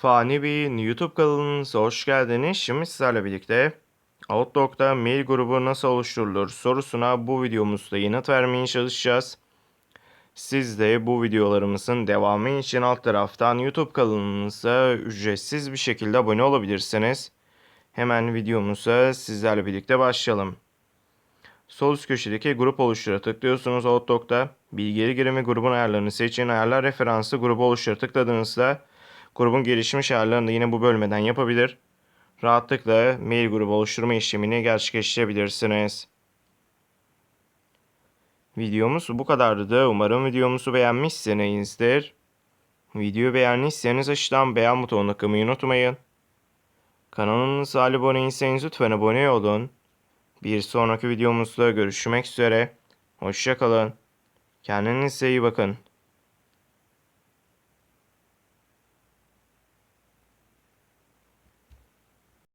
Fani Bey'in YouTube kanalınıza hoş geldiniz. Şimdi sizlerle birlikte Outlook'ta mail grubu nasıl oluşturulur sorusuna bu videomuzda yanıt vermeye çalışacağız. Siz de bu videolarımızın devamı için alt taraftan YouTube kanalımıza ücretsiz bir şekilde abone olabilirsiniz. Hemen videomuza sizlerle birlikte başlayalım. Sol üst köşedeki grup oluştura tıklıyorsunuz Outlook'ta. Bilgileri girimi grubun ayarlarını seçin. Ayarlar referansı grubu oluştura tıkladığınızda grubun gelişmiş ayarlarını da yine bu bölmeden yapabilir. Rahatlıkla mail grubu oluşturma işlemini gerçekleştirebilirsiniz. Videomuz bu kadardı. Umarım videomuzu beğenmişsinizdir. Videoyu beğendiyseniz aşağıdan beğen butonuna tıklamayı unutmayın. Kanalımıza abone değilseniz lütfen abone olun. Bir sonraki videomuzda görüşmek üzere. Hoşçakalın. Kendinize iyi bakın.